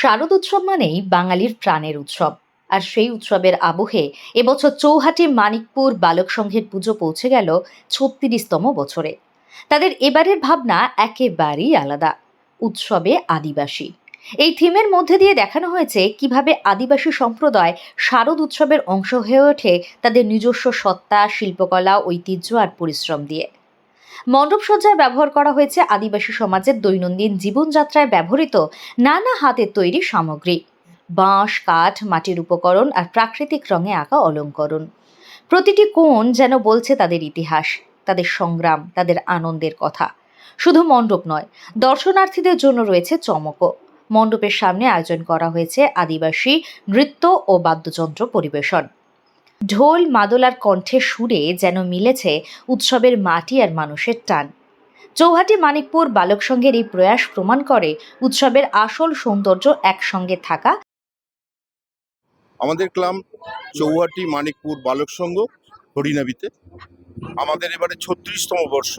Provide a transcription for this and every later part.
শারদ উৎসব মানেই বাঙালির প্রাণের উৎসব। আর সেই উৎসবের আবহে এবছর চৌহাটি, মানিকপুর বালক সংঘের পুজো পৌঁছে গেল ছত্রিশতম বছরে। তাদের এবারের ভাবনা একেবারেই আলাদা। উৎসবে আদিবাসী। এই থিমের মধ্যে দিয়ে দেখানো হয়েছে কীভাবে আদিবাসী সম্প্রদায় শারদ উৎসবের অংশ হয়ে ওঠে তাদের নিজস্ব সত্তা, শিল্পকলা, ঐতিহ্য আর পরিশ্রম দিয়ে। মণ্ডপসজ্জায় ব্যবহার করা হয়েছে আদিবাসী সমাজের দৈনন্দিন জীবনযাত্রায় ব্যবহৃত নানা হাতের তৈরি সামগ্রী। বাঁশ, কাঠ, মাটির উপকরণ আর প্রাকৃতিক রঙে আঁকা অলঙ্করণ। প্রতিটি কোণ যেন বলছে তাদের ইতিহাস, তাদের সংগ্রাম, তাদের আনন্দের কথা। শুধু মণ্ডপ নয়, দর্শনার্থীদের জন্য রয়েছে চমকও। মণ্ডপের সামনে আয়োজন করা হয়েছে আদিবাসী নৃত্য ও বাদ্যযন্ত্র পরিবেশন। ঢোল মাদলার কণ্ঠে সুরে যেন মিলেছে উৎসবের মাটি আর মানুষের টান। চৌহাটি মানিকপুর বালক সংঘের এই প্রয়াস প্রমাণ করে উৎসবের আসল সৌন্দর্য একসঙ্গে থাকা। আমাদের ক্লাব চৌহাটি মানিকপুর বালক সংঘ হরিনাবিতে আমাদের এবারে ছত্রিশতম বর্ষ।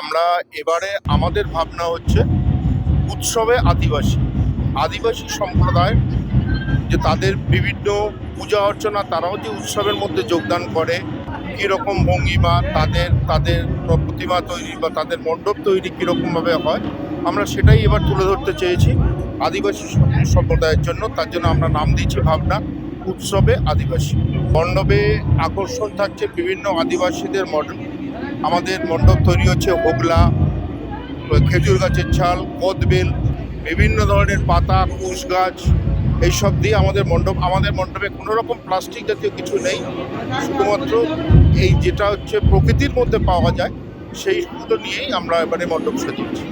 আমরা এবারে আমাদের ভাবনা হচ্ছে উৎসবে আদিবাসী আদিবাসী সম্প্রদায় যে তাদের বিভিন্ন পূজা অর্চনা, তারাও যে উৎসবের মধ্যে যোগদান করে, কীরকম ভঙ্গিমা, তাদের তাদের প্রতিমা তৈরি বা তাদের মণ্ডপ তৈরি কীরকমভাবে হয়, আমরা সেটাই এবার তুলে ধরতে চেয়েছি আদিবাসী সম্প্রদায়ের জন্য। তার জন্য আমরা নাম দিয়েছি ভাবনা, উৎসবে আদিবাসী। মণ্ডপে আকর্ষণ থাকছে বিভিন্ন আদিবাসীদের মণ্ডপ আমাদের মণ্ডপ তৈরি হচ্ছে হোগলা, খেজুর গাছের ছাল, কদবেল, বিভিন্ন ধরনের পাতা, কুশ গাছ এইসব দিয়ে আমাদের মণ্ডপ, আমাদের মণ্ডপে কোনো রকম প্লাস্টিক জাতীয় কিছু নেই। শুধুমাত্র এই যেটা হচ্ছে প্রকৃতির মধ্যে পাওয়া যায় সেইগুলো নিয়েই আমরা এবারে মণ্ডপ সাজিয়েছি